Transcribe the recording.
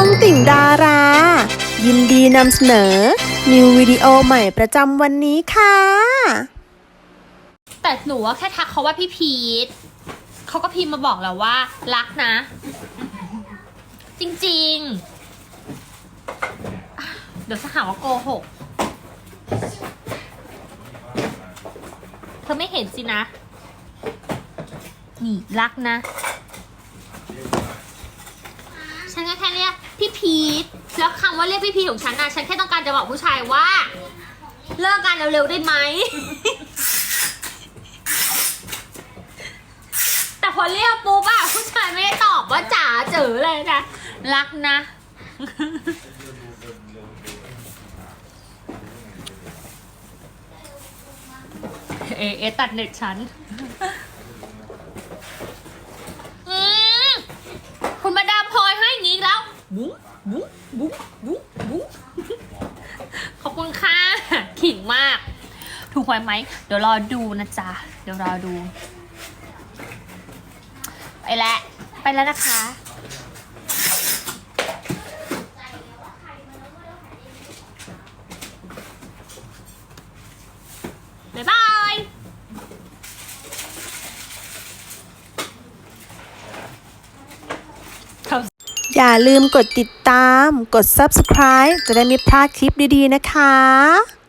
องติ่งดารา ยินดีนำเสนอ นิววิดีโอใหม่ประจำวันนี้ค่ะ แต่หนูว่าแค่ทักเขาว่าพี่พีทเขาก็พิมพ์มาบอกแล้วว่า รักนะ จริงๆอะเดี๋ยวจะหาว่าโกหก เธอไม่เห็นสินะ นี่ รักนะ ฉันก็แค่เรียก พี่พีทแล้วคำว่าเรียกพี่พีทของฉันนะฉันแค่ต้องการจะบอกผู้ชายว่า เลิกกันเร็วๆได้ไหม แต่พอเรียกปุ๊บอะผู้ชายไม่ได้ตอบว่าจ๋าเจ๋อเลยนะรักนะ เอเอตัดเน็ตฉันอืมคุณมาดามพลอยให้อย่างนี้อีกแล้ว บุ้งบุ้งบุ้งบุ้งบุ้งขอบคุณค่ะ ขิงมาก ถูกหวยไหม เดี๋ยวรอดูนะจ๊ะ เดี๋ยวรอดู ไปแล้ว ไปแล้วนะคะ บ๊ายบายอย่าลืมกดติดตาม กด subscribe จะได้ไม่พลาดคลิปดี ๆ นะคะ